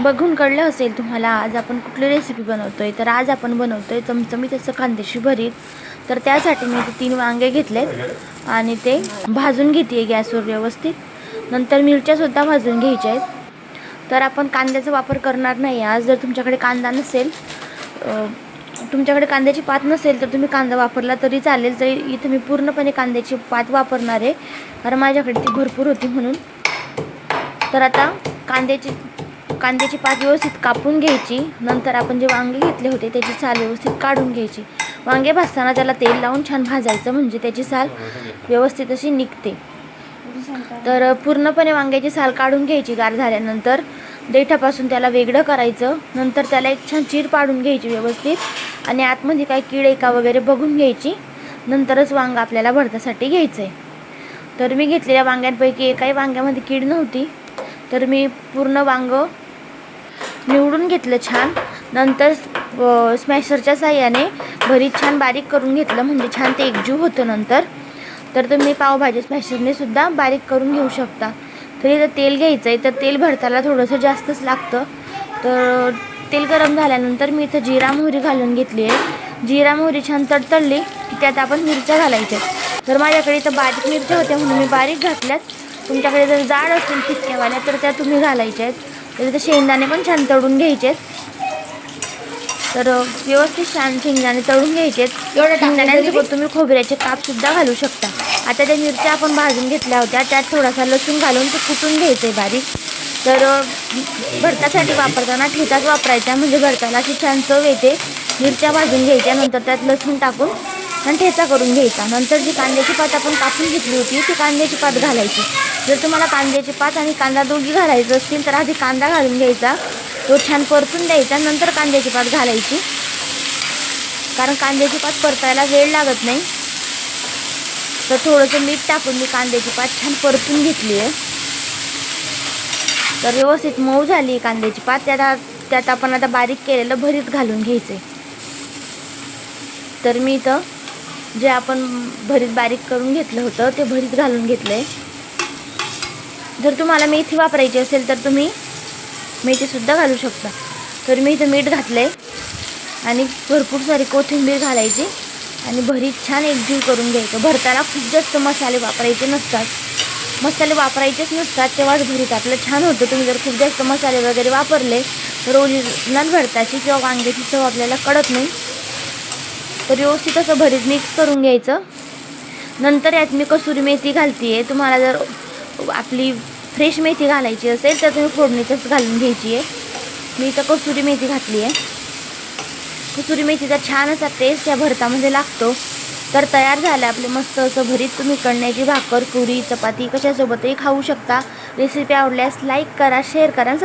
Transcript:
बघून कळलं असेल तुम्हाला आज आपण कुठली रेसिपी बनवतो आहे तर आज आपण बनवतो आहे चमचमीत असं कांद्याशी भरीत. तर त्यासाठी मी ते तीन वांगे घेतलेत आणि ते भाजून घेते गॅसवर व्यवस्थित. नंतर मिरच्यासुद्धा भाजून घ्यायच्या आहेत. तर आपण कांद्याचा वापर करणार नाही आज. जर तुमच्याकडे कांदा नसेल तुमच्याकडे कांद्याची पात नसेल तर तुम्ही कांदा वापरला तरी चालेल. तरी इथं मी पूर्णपणे कांद्याची पात वापरणार आहे. कारण माझ्याकडे ती भरपूर होती म्हणून. तर आता कांद्याची कांद्याची पात व्यवस्थित कापून घ्यायची. नंतर आपण जे वांगे घेतले होते त्याची साल व्यवस्थित काढून घ्यायची. वांगे भाजताना त्याला तेल लावून छान भाजायचं म्हणजे त्याची साल व्यवस्थित अशी निघते. तर पूर्णपणे वांग्याची साल काढून घ्यायची गार झाल्यानंतर देठापासून त्याला वेगळं करायचं. नंतर त्याला एक छान चीर पाडून घ्यायची व्यवस्थित. आणि आतमध्ये काय कीड एका का वगैरे बघून घ्यायची. नंतरच वांग आपल्याला भरतासाठी घ्यायचं आहे तर मी घेतलेल्या वांग्यांपैकी एकाही वांग्यामध्ये कीड नव्हती. तर मी पूर्ण वांग निवडून घेतलं छान. नंतर स्मॅशरच्या साह्याने भरीत छान बारीक करून घेतलं म्हणजे छान ते एकजीव होतं नंतर. तर तुम्ही पावभाजी स्मॅशरने सुद्धा बारीक करून घेऊ शकता. तर इथं तेल घ्यायचं आहे तर तेल भरताना थोडंसं जास्तच लागतं. तर तेल गरम झाल्यानंतर मी इथं जिरा मोहरी घालून घेतली आहे. जिरा मोहरी छान तडतडली की त्यात आपण मिरच्या घालायच्या. तर माझ्याकडे इथं बारीक मिरच्या होत्या म्हणून मी बारीक घातल्यात. तुमच्याकडे जर जाड असतील तितक्यावाल्या तर त्या तुम्ही घालायच्या आहेत. तर शेंगदाणे पण छान तळून घ्यायचे आहेत तर व्यवस्थित छान शेंगदाणे तळून घ्यायचे शेंगदाण्यांसोबत तुम्ही खोबऱ्याचे काप सुद्धा घालू शकता. आता त्या मिरच्या आपण भाजून घेतल्या होत्या. त्यात थोडासा लसूण घालून ते कुटून घ्यायचं आहे बारीक. तर भरतासाठी वापरताना ठेचाच वापरायचा. म्हणजे भरताला अशी छान चव येते. मिरच्या भाजून घ्यायच्या नंतर त्यात लसूण टाकून आणि ठेचा करून घ्यायचा. नंतर जी कांद्याची पात आपण कापून घेतली होती ती कांद्याची पात घालायची. जर तुम्हाला कांद्याची पात आणि कांदा दोघी घालायचं असतील तर आधी कांदा घालून घ्यायचा. तो छान परतून द्यायचा नंतर कांद्याची पात घालायची. कारण कांद्याची पात परतायला वेळ लागत नाही. तर थोडंसं मीठ टाकून मी कांद्याची पात छान परतून घेतली आहे. तर व्यवस्थित मऊ झाली आहे कांद्याची पात. त्यात त्यात आपण आता बारीक केलेलं भरीत घालून घ्यायचं तर मी इथं जे आपण भरीत बारीक करून घेतलं होतं ते भरीत घालून घेतलं आहे जर तुम्हाला मेथी वापरायची असेल तर तुम्ही मेथीसुद्धा घालू शकता. तर मी इथं मीठ घातलं आहे आणि भरपूर सारी कोथिंबीर घालायची आणि भरीत छान एकजीव करून घ्यायचं. भरताना खूप जास्त मसाले वापरायचे नसतात. मसाले वापरायचेच नसतात तेव्हाच भरीत आपलं छान होतं. तुम्ही जर खूप जास्त मसाले वगैरे वापरले तर ओरिजिनल भरताची किंवा वांग्याची चव आपल्याला कळत नाही. तर व्यवस्थित असं भरीत मिक्स करून घ्यायचं. नंतर यात मी कसुरी मेथी घालते आहे तुम्हाला जर आपली फ्रेश मेथी घालायची असेल तर तुम्ही फोडणीतच घालून घ्यायची आहे. मी इथं कसुरी मेथी घातली आहे. कसुरी मेथीचा छान असा टेस्ट या भरतामध्ये लागतो. तर तयार झालं आपले मस्त असं भरीत. तुम्ही कणण्याची भाकर पुरी चपाती कशासोबतही खाऊ शकता. रेसिपी आवडल्यास लाईक करा शेअर करा